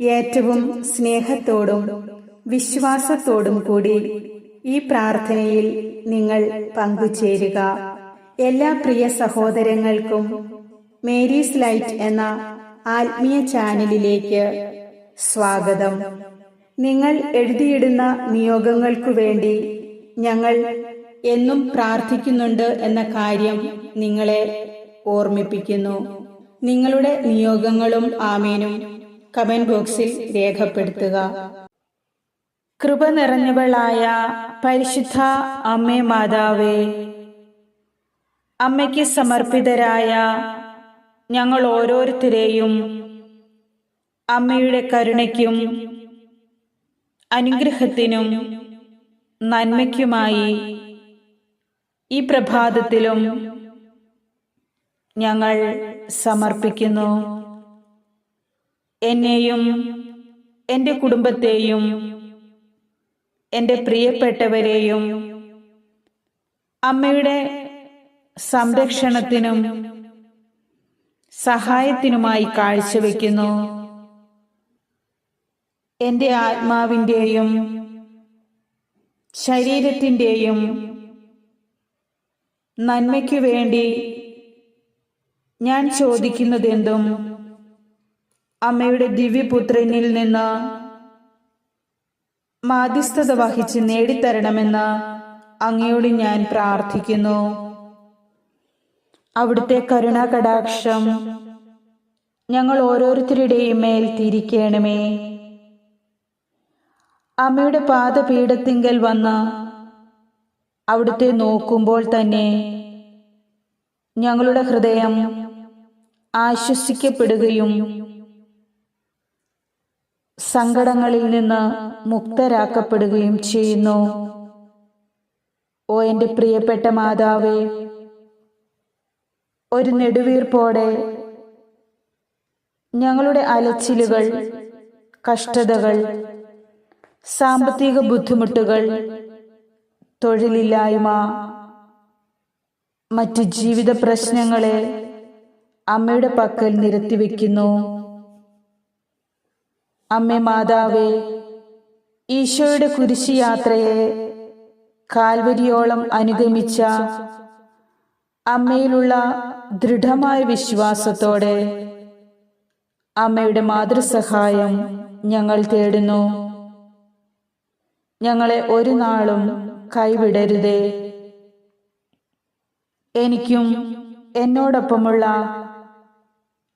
ഏറ്റവും സ്നേഹത്തോടും വിശ്വാസത്തോടും കൂടി ഈ പ്രാർത്ഥനയിൽ നിങ്ങൾ പങ്കുചേരുക. എല്ലാ പ്രിയ സഹോദരങ്ങൾക്കും മേരീസ് ലൈറ്റ് എന്ന ആത്മീയ ചാനലിലേക്ക് സ്വാഗതം. നിങ്ങൾ എഴുതിയിടുന്ന നിയോഗങ്ങൾക്കു വേണ്ടി ഞങ്ങൾ എന്നും പ്രാർത്ഥിക്കുന്നുണ്ട് എന്ന കാര്യം നിങ്ങളെ ഓർമ്മിപ്പിക്കുന്നു. നിങ്ങളുടെ നിയോഗങ്ങളും ആമേനും കമന്റ് ബോക്സിൽ രേഖപ്പെടുത്തുക. കൃപ നിറഞ്ഞവളായ പരിശുദ്ധ അമ്മേ മാതാവേ അമ്മയ്ക്ക് സമർപ്പിതരായ ഞങ്ങൾ ഓരോരുത്തരെയും അമ്മയുടെ കരുണയ്ക്കും അനുഗ്രഹത്തിനും നന്മയ്ക്കുമായി ഈ പ്രഭാതത്തിലും ഞങ്ങൾ സമർപ്പിക്കുന്നു. എന്നെയും എന്റെ കുടുംബത്തെയും എന്റെ പ്രിയപ്പെട്ടവരെയും അമ്മയുടെ സംരക്ഷണത്തിനും സഹായത്തിനുമായി കാഴ്ചവെക്കുന്നു. എന്റെ ആത്മാവിന്റെയും ശരീരത്തിന്റെയും നന്മയ്ക്കു വേണ്ടി ഞാൻ ചോദിക്കുന്നതെന്തും അമ്മയുടെ ദിവ്യപുത്രനിൽ നിന്ന് മാധ്യസ്ഥത വഹിച്ച് നേടിത്തരണമെന്ന് അങ്ങയോട് ഞാൻ പ്രാർത്ഥിക്കുന്നു. അവിടുത്തെ കരുണാകടാക്ഷം ഞങ്ങൾ ഓരോരുത്തരുടെയും മേൽ തിരിക്കണമേ. അമ്മയുടെ പാദപീഠത്തിങ്കൽ വന്ന് അവിടുത്തെ നോക്കുമ്പോൾ തന്നെ ഞങ്ങളുടെ ഹൃദയം ആശ്വസിക്കപ്പെടുകയും സങ്കടങ്ങളിൽ നിന്ന് മുക്തരാക്കപ്പെടുകയും ചെയ്യുന്നു. ഓ എന്റെ പ്രിയപ്പെട്ട മാതാവേ ഒരു നെടുവീർപ്പോടെ ഞങ്ങളുടെ അലച്ചിലുകൾ കഷ്ടതകൾ സാമ്പത്തിക ബുദ്ധിമുട്ടുകൾ തൊഴിലില്ലായ്മ മറ്റ് ജീവിത പ്രശ്നങ്ങളെ അമ്മയുടെ പക്കൽ നിരത്തിവെക്കുന്നു. അമ്മ മാതാവേ ഈശോയുടെ കുരിശി യാത്രയെ കാൽവരിയോളം അനുഗമിച്ച അമ്മയിലുള്ള ദൃഢമായ വിശ്വാസത്തോടെ അമ്മയുടെ മാതൃസഹായം ഞങ്ങൾ തേടുന്നു. ഞങ്ങളെ ഒരു നാളും കൈവിടരുതേ. എനിക്കും എന്നോടൊപ്പമുള്ള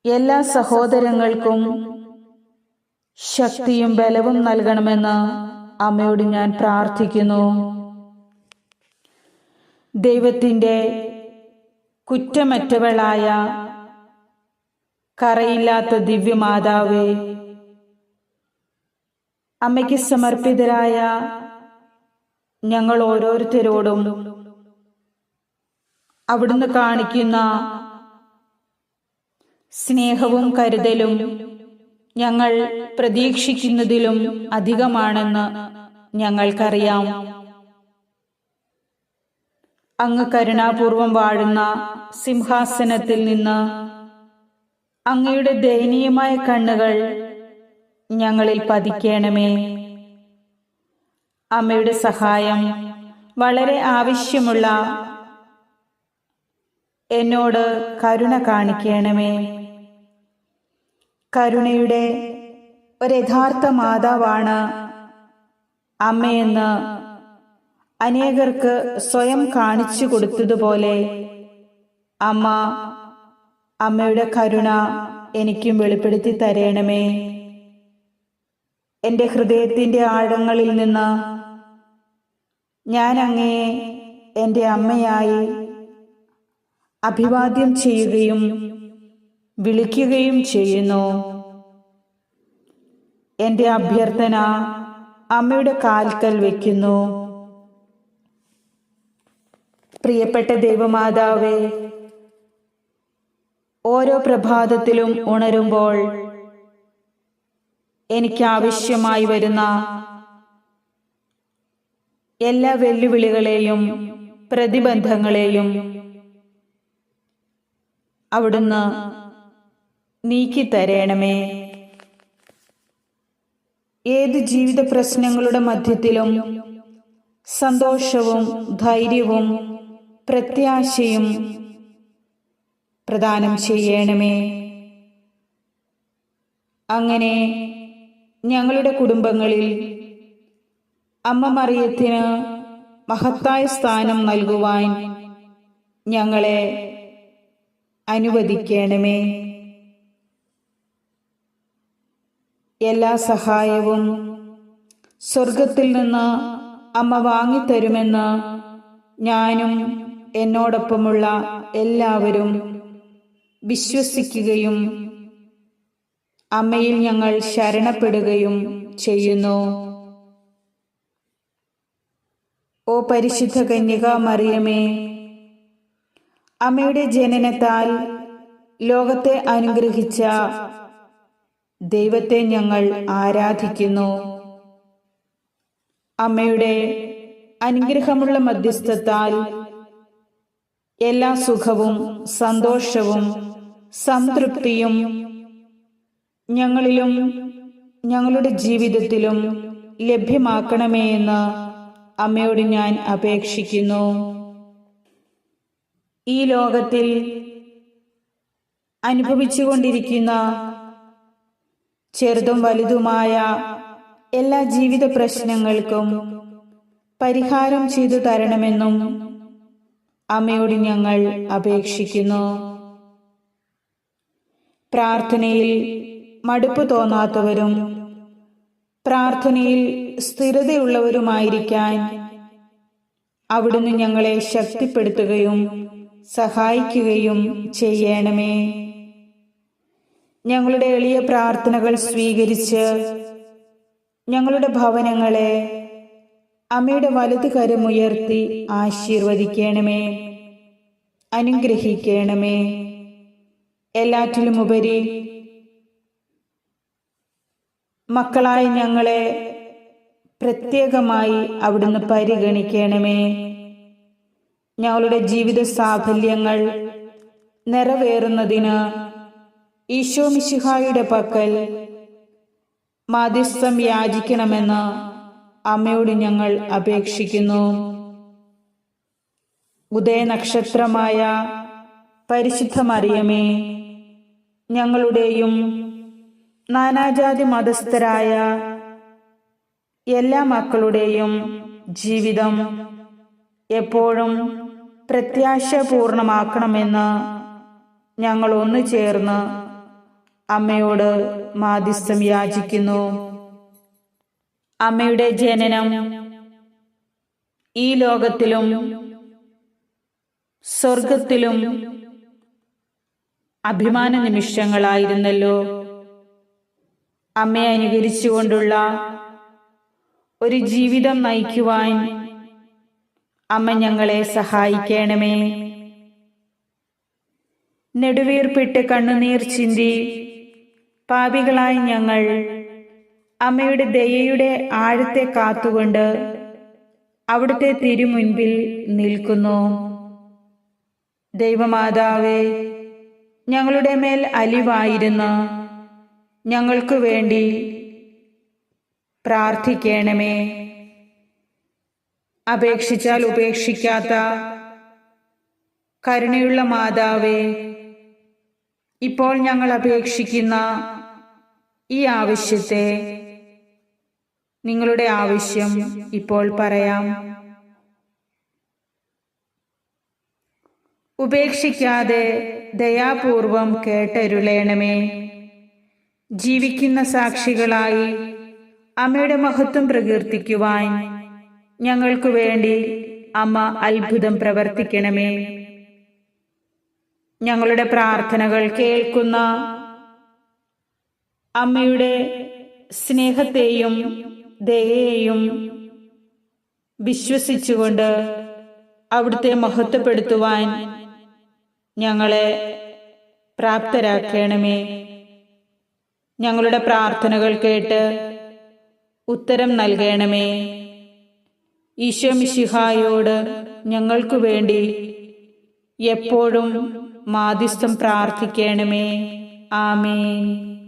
എല്ലാ സഹോദരങ്ങൾക്കും ശക്തിയും ബലവും നൽകണമെന്ന് അമ്മയോട് ഞാൻ പ്രാർത്ഥിക്കുന്നു. ദൈവത്തിന്റെ കുറ്റമറ്റവളായ കറയില്ലാത്ത ദിവ്യമാതാവേ അമ്മയ്ക്ക് സമർപ്പിതരായ ഞങ്ങൾ ഓരോരുത്തരോടും അവിടുന്ന് കാണിക്കുന്ന സ്നേഹവും കരുതലും ഞങ്ങൾ പ്രതീക്ഷിക്കുന്നതിലും അധികമാണെന്ന് ഞങ്ങൾക്കറിയാം. അങ്ങ് കരുണാപൂർവം വാഴുന്ന സിംഹാസനത്തിൽ നിന്ന് അങ്ങയുടെ ദയനീയമായ കണ്ണുകൾ ഞങ്ങളിൽ പതിക്കണമേ. അമ്മയുടെ സഹായം വളരെ ആവശ്യമുള്ള എന്നോട് കരുണ കാണിക്കണമേ. കരുണയുടെ ഒരു യഥാർത്ഥ മാതാവാണ് അമ്മയെന്ന് അനേകർക്ക് സ്വയം കാണിച്ചു കൊടുത്തതുപോലെ അമ്മ അമ്മയുടെ കരുണ എനിക്കും വെളിപ്പെടുത്തി തരേണമേ. എന്റെ ഹൃദയത്തിന്റെ ആഴങ്ങളിൽ നിന്ന് ഞാൻ അങ്ങയെ എന്റെ അമ്മയായി അഭിവാദ്യം ചെയ്യുകയും വിളിക്കുകയും ചെയ്യുന്നു. എന്റെ അഭ്യർത്ഥന അമ്മയുടെ കാൽക്കൽ വയ്ക്കുന്നു പ്രിയപ്പെട്ട ദൈവമാതാവേ ഓരോ പ്രഭാതത്തിലും ഉണരുമ്പോൾ എനിക്ക് ആവശ്യമായി വരുന്ന എല്ലാ വെല്ലുവിളികളെയും പ്രതിബന്ധങ്ങളെയും അവിടുന്ന് നീക്കിത്തരേണമേ. ഏത് ജീവിത പ്രശ്നങ്ങളുടെ മധ്യത്തിലും സന്തോഷവും ധൈര്യവും പ്രത്യാശയും പ്രദാനം ചെയ്യണമേ. അങ്ങനെ ഞങ്ങളുടെ കുടുംബങ്ങളിൽ അമ്മ മറിയത്തിന് മഹത്തായ സ്ഥാനം നൽകുവാൻ ഞങ്ങളെ അനുവദിക്കണമേ. എല്ലാ സഹായവും സ്വർഗത്തിൽ നിന്ന് അമ്മ വാങ്ങിത്തരുമെന്ന് ഞാനും എന്നോടൊപ്പമുള്ള എല്ലാവരും വിശ്വസിക്കുകയും അമ്മയിൽ ഞങ്ങൾ ശരണപ്പെടുകയും ചെയ്യുന്നു. ഓ പരിശുദ്ധ കന്യക മറിയമേ അമ്മയുടെ ജനനത്താൽ ലോകത്തെ അനുഗ്രഹിച്ച ദൈവത്തെ ഞങ്ങൾ ആരാധിക്കുന്നു. അമ്മയുടെ അനുഗ്രഹമുള്ള മധ്യസ്ഥത്താൽ എല്ലാ സുഖവും സന്തോഷവും സംതൃപ്തിയും ഞങ്ങളിലും ഞങ്ങളുടെ ജീവിതത്തിലും ലഭ്യമാക്കണമേ എന്ന് അമ്മയോട് ഞാൻ അപേക്ഷിക്കുന്നു. ഈ ലോകത്തിൽ അനുഭവിച്ചുകൊണ്ടിരിക്കുന്ന ചെറുതും വലുതുമായ എല്ലാ ജീവിത പ്രശ്നങ്ങൾക്കും പരിഹാരം ചെയ്തു തരണമെന്നും അമ്മയോട് ഞങ്ങൾ അപേക്ഷിക്കുന്നു. പ്രാർത്ഥനയിൽ മടുപ്പ് തോന്നാത്തവരും പ്രാർത്ഥനയിൽ സ്ഥിരതയുള്ളവരുമായിരിക്കാൻ അവിടുന്ന് ഞങ്ങളെ ശക്തിപ്പെടുത്തുകയും സഹായിക്കുകയും ചെയ്യണമേ. ഞങ്ങളുടെ എളിയ പ്രാർത്ഥനകൾ സ്വീകരിച്ച് ഞങ്ങളുടെ ഭവനങ്ങളെ അമ്മയുടെ വലത് കരമുയർത്തി ആശീർവദിക്കണമേ അനുഗ്രഹിക്കണമേ. എല്ലാറ്റിലുമുപരി മക്കളായ ഞങ്ങളെ പ്രത്യേകമായി അവിടുന്ന് പരിഗണിക്കണമേ. ഞങ്ങളുടെ ജീവിത സാഫല്യങ്ങൾ നിറവേറുന്നതിന് ഈശോ മിശിഹായുടെ പക്കൽ മാധ്യസ്ഥം യാചിക്കണമെന്ന് അമ്മയോട് ഞങ്ങൾ അപേക്ഷിക്കുന്നു. ഉദയനക്ഷത്രമായ പരിശുദ്ധ മറിയമേ ഞങ്ങളുടെയും നാനാജാതി മതസ്ഥരായ എല്ലാ മക്കളുടെയും ജീവിതം എപ്പോഴും പ്രത്യാശ പൂർണമാക്കണമെന്ന് ഞങ്ങൾ ഒന്നു ചേർന്ന് അമ്മയോട് മാധ്യസ്ഥം യാചിക്കുന്നു. അമ്മയുടെ ജനനം ഈ ലോകത്തിലും സ്വർഗത്തിലും അഭിമാന നിമിഷങ്ങളായിരുന്നല്ലോ. അമ്മയെ അനുകരിച്ചുകൊണ്ടുള്ള ഒരു ജീവിതം നയിക്കുവാൻ അമ്മ ഞങ്ങളെ സഹായിക്കണമേ. നെടുവീർപ്പിട്ട് കണ്ണുനീർ ചിന്തി പാപികളായ ഞങ്ങൾ അമ്മയുടെ ദയയുടെ ആഴത്തെ കാത്തുകൊണ്ട് അവിടുത്തെ തിരുമുൻപിൽ നിൽക്കുന്നു. ദൈവമാതാവേ ഞങ്ങളുടെ മേൽ അലിവായിരുന്ന ഞങ്ങൾക്ക് വേണ്ടി പ്രാർത്ഥിക്കണമേ. അപേക്ഷിച്ചാൽ ഉപേക്ഷിക്കാത്ത കരുണയുള്ള മാതാവേ ഇപ്പോൾ ഞങ്ങൾ അപേക്ഷിക്കുന്ന ഈ ആവശ്യത്തെ നിങ്ങളുടെ ആവശ്യം ഇപ്പോൾ പറയാം. ഉപേക്ഷിക്കാതെ ദയാപൂർവം കേട്ടരുളേണമേ. ജീവിക്കുന്ന സാക്ഷികളായി അമ്മയുടെ മഹത്വം പ്രകീർത്തിക്കുവാൻ ഞങ്ങൾക്ക് വേണ്ടി അമ്മ അത്ഭുതം പ്രവർത്തിക്കണമേ. ഞങ്ങളുടെ പ്രാർത്ഥനകൾ കേൾക്കുന്ന അമ്മയുടെ സ്നേഹത്തെയും ദയയെയും വിശ്വസിച്ചുകൊണ്ട് അവിടുത്തെ മഹത്വപ്പെടുത്തുവാൻ ഞങ്ങളെ പ്രാപ്തരാക്കണമേ. ഞങ്ങളുടെ പ്രാർത്ഥനകൾ കേട്ട് ഉത്തരം നൽകണമേ. ഈശോ ഞങ്ങൾക്കു വേണ്ടി എപ്പോഴും മാധ്യസ്ഥം പ്രാർത്ഥിക്കണമേ. ആമേൻ.